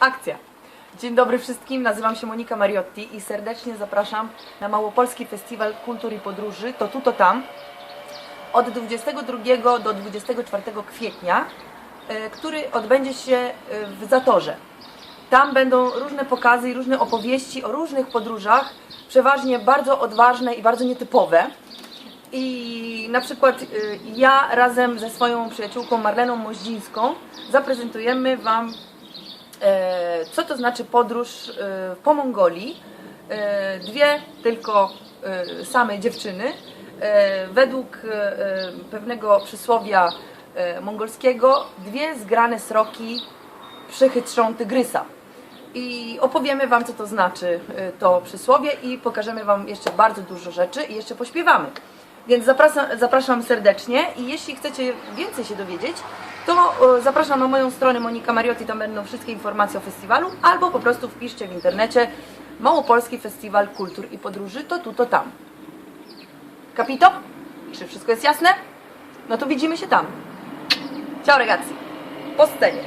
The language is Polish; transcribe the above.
Akcja. Dzień dobry wszystkim, nazywam się Monika Mariotti i serdecznie zapraszam na Małopolski Festiwal Kultur i Podróży, to tu, to tam, od 22 do 24 kwietnia, e, który odbędzie się e, w Zatorze. Tam będą różne pokazy i różne opowieści o różnych podróżach, przeważnie bardzo odważne i bardzo nietypowe. I na przykład y, ja razem ze swoją przyjaciółką Marleną Moździńską zaprezentujemy Wam e, co to znaczy podróż e, po Mongolii. E, Dwie tylko e, same dziewczyny. Według pewnego przysłowia mongolskiego dwie zgrane sroki przechytrzą tygrysa. I opowiemy Wam, co to znaczy to przysłowie i pokażemy Wam jeszcze bardzo dużo rzeczy i jeszcze pośpiewamy. Więc zapraszam, zapraszam serdecznie i jeśli chcecie więcej się dowiedzieć, to e, zapraszam na moją stronę Monika Mariotti, tam będą wszystkie informacje o festiwalu, albo po prostu wpiszcie w internecie Małopolski Festiwal Kultur i Podróży, to tu, to tam. Capito? Czy wszystko jest jasne? No to widzimy się tam. Ciao ragazzi, po scenie.